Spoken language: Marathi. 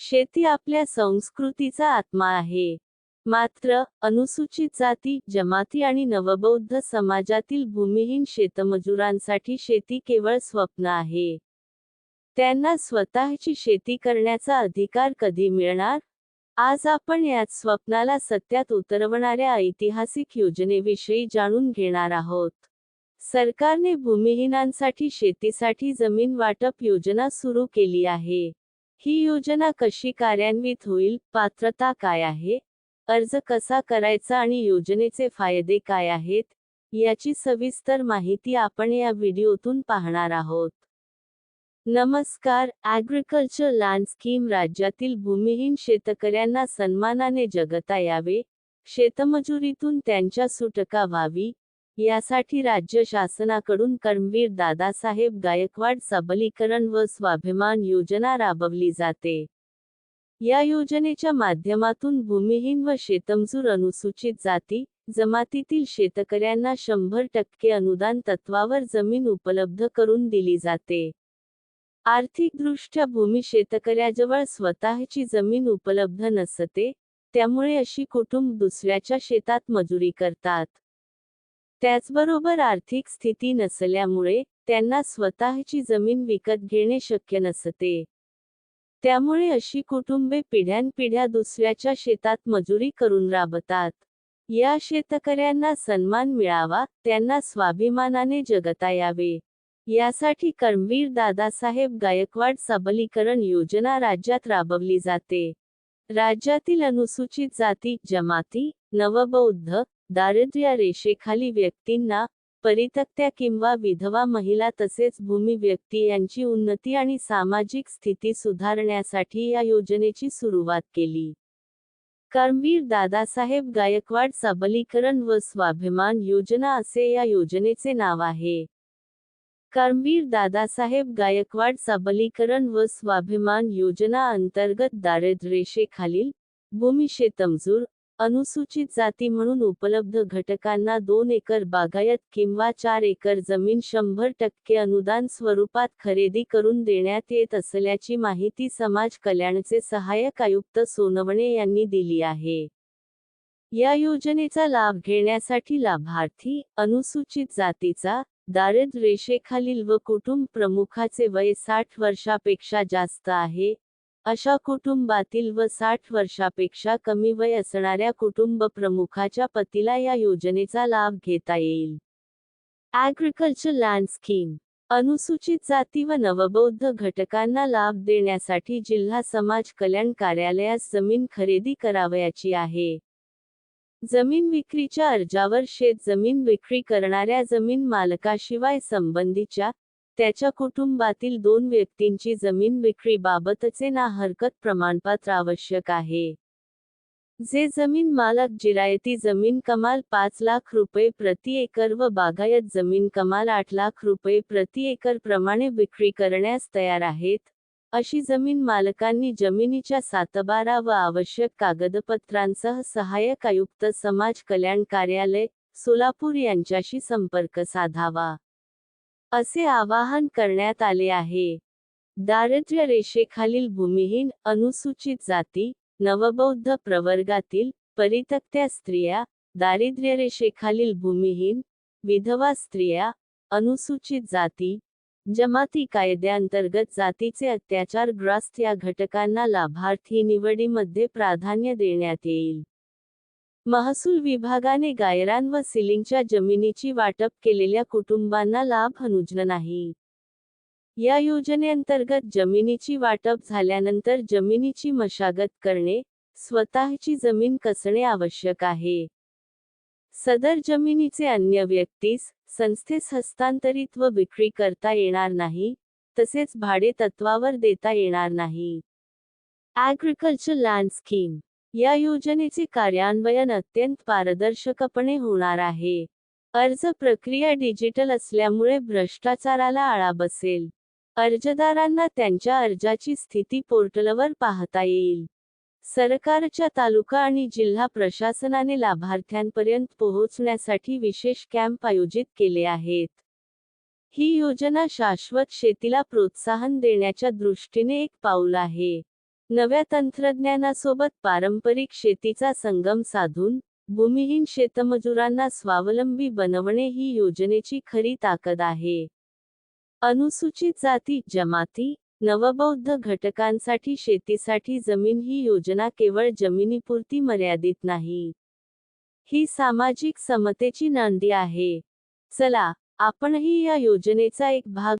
शेती आपल्या संस्कृतीचा आत्मा आहे. मात्र अनुसूचित जाती जमाती आणि नवबौद्ध समाजातील भूमिहीन शेतमजुरांसाठी शेती केवळ स्वप्न आहे. त्यांना स्वतःची शेती करण्याचा अधिकार कधी मिळणार? आज आपण याच स्वप्नाला सत्यात उतरवणाऱ्या ऐतिहासिक योजनेविषयी जाणून घेणार आहोत. सरकारने भूमिहीनांसाठी शेतीसाठी जमीन वाटप योजना सुरू केली आहे. ही योजना कशी कार्यान्वित होईल? पात्रता काय आहे? अर्ज कसा करायचा आणि योजनेचे फायदे काय आहेत? याची सविस्तर माहिती आपण या व्हिडिओतून पाहणार आहोत. नमस्कार. ॲग्रिकल्चर लँड स्कीम राज्यातील भूमिहीन शेतकऱ्यांना सन्मानाने जगता यावे. शेतमजुरीतून त्यांच्या सुटका व्हावी. यासाठी राज्य शासनाकडून कर्मवीर दादासाहेब गायकवाड सबलीकरण व स्वाभिमान योजना राबवली जाते. या योजनेच्या माध्यमातून भूमिहीन व शेतमजूर अनुसूचित जाती जमातीतील शेतकऱ्यांना शंभर टक्के अनुदान तत्वावर जमीन उपलब्ध करून दिली जाते. आर्थिकदृष्ट्या भूमी शेतकऱ्याजवळ स्वतःची जमीन उपलब्ध नसते त्यामुळे अशी कुटुंब दुसऱ्याच्या शेतात मजुरी करतात. त्याचबरोबर आर्थिक स्थिती नसल्यामुळे त्यांना स्वतःची जमीन विकत घेणे शक्य नसते. त्यामुळे अशी कुटुंबे पिढ्यानपिढ्या दुसऱ्याच्या शेतात मजुरी करून राबतात. या शेतकऱ्यांना सन्मान मिळावा त्यांना स्वाभिमानाने जगता यावे. यासाठी कर्मवीर दादासाहेब गायकवाड सबलीकरण योजना राज्यात राबवली जाते. राज्यातील अनुसूचित जाती जमाती नवबौद्ध दारिद्र्य रेषेखाली व्यक्तींना परितक्त्या किंवा विधवा महिला तसेच भूमी व्यक्ती यांची उन्नती आणि सामाजिक स्थिती सुधारण्यासाठी या योजनेची सुरुवात केली. कर्मवीर दादासाहेब गायकवाड सबलीकरण व स्वाभिमान योजना असे या योजनेचे नाव आहे. कर्मवीर दादासाहेब गायकवाड सबलीकरण व स्वाभिमान योजना अंतर्गत दारिद्र्यरेषेखालील भूमी शेतमजूर अनुसूचित जाती म्हणून उपलब्ध घटकांना दोन एकर बागायत किंवा चार एकर जमीन शंभर टक्के अनुदान स्वरूपात खरेदी करून देण्यात येत असल्याची माहिती समाज कल्याणचे सहाय्यक आयुक्त सोनवणे यांनी दिली आहे. या योजनेचा लाभ घेण्यासाठी लाभार्थी अनुसूचित जातीचा दारिद्र्य रेषेखालील व कुटुंब प्रमुखाचे वय साठ वर्षापेक्षा जास्त आहे अशा कुटुंबातील व साठ वर्षापेक्षा कमी वय असणाऱ्या कुटुंब प्रमुखाच्या पतीला या योजनेचा लाभ घेता येईल. ॲग्रिकल्चर लँड स्कीम अनुसूचित जाती व नवबौद्ध घटकांना लाभ देण्यासाठी जिल्हा समाज कल्याण कार्यालयास जमीन खरेदी करावयाची आहे. जमीन विक्रीच्या अर्जावर शेत जमीन विक्री करणाऱ्या जमीन मालकाशिवाय संबंधीच्या त्याच्या कुटुंबातील दोन व्यक्तींची जमीन विक्रीबाबतचे ना हरकत प्रमाणपत्र आवश्यक आहे. जे जमीन मालक जिरायती जमीन कमाल पाच लाख रुपये प्रति एकर व बागायत जमीन कमाल आठ लाख रुपये प्रति एकर प्रमाणे विक्री करण्यास तयार आहेत अशी जमीन मालकांनी जमिनीच्या सातबारा व आवश्यक कागदपत्रांसह सहाय्यक आयुक्त समाज कल्याण कार्यालय सोलापूर यांच्याशी संपर्क साधावा. असे आवाहन करण्यात आले आहे. दारिद्र्य रेषेखालील भूमिहीन अनुसूचित जाती नवबौद्ध प्रवर्गातील परितक्त्या स्त्रिया दारिद्र्य रेषेखालील भूमिहीन विधवा स्त्रिया अनुसूचित जाती जमाती कायद्याअंतर्गत जातीचे अत्याचार ग्रस्त या घटकांना लाभार्थी निवडीमध्ये प्राधान्य देण्यात येईल. महसूल विभागाने गायरान व सिलिंगच्या जमिनीची वाटप केलेल्या कुटुंबांना लाभ अनुजन नाही. या योजनेअंतर्गत जमिनीची वाटप झाल्यानंतर जमिनीची मशागत करणे स्वतःची जमीन कसणे आवश्यक आहे. सदर जमिनीचे अन्य व्यक्तीस संस्थेस हस्तांतरित व विक्री करता येणार नाही तसेच भाडे तत्वावर देता येणार नाही. ॲग्रिकल्चर लँड स्कीम या योजनेचे कार्यान्वयन अत्यंत पारदर्शकपणे होणार आहे. अर्ज प्रक्रिया डिजिटल असल्यामुळे भ्रष्टाचाराला आळा बसेल. अर्जदारांना त्यांच्या अर्जाची स्थिती पोर्टलवर पाहता येईल. सरकारच्या तालुका आणि जिल्हा प्रशासनाने लाभार्थ्यांपर्यंत पोहोचण्यासाठी विशेष कॅम्प आयोजित केले आहेत. ही योजना शाश्वत शेतीला प्रोत्साहन देण्याच्या दृष्टीने एक पाऊल आहे. नव्या तंत्रज्ञानासोबत पारंपरिक शेतीचा संगम साधून भूमिहीन शेतमजुरांना स्वावलंबी बनवणे ही योजनेची खरी ताकद आहे. अनुसूचित जाती जमाती नवबौद्ध घटकांसाठी शेतीसाठी जमीन ही योजना केवळ जमिनीपुरती मर्यादित नाही. ही सामाजिक समतेची नांदी आहे. चला आपणही या योजनेचा एक भाग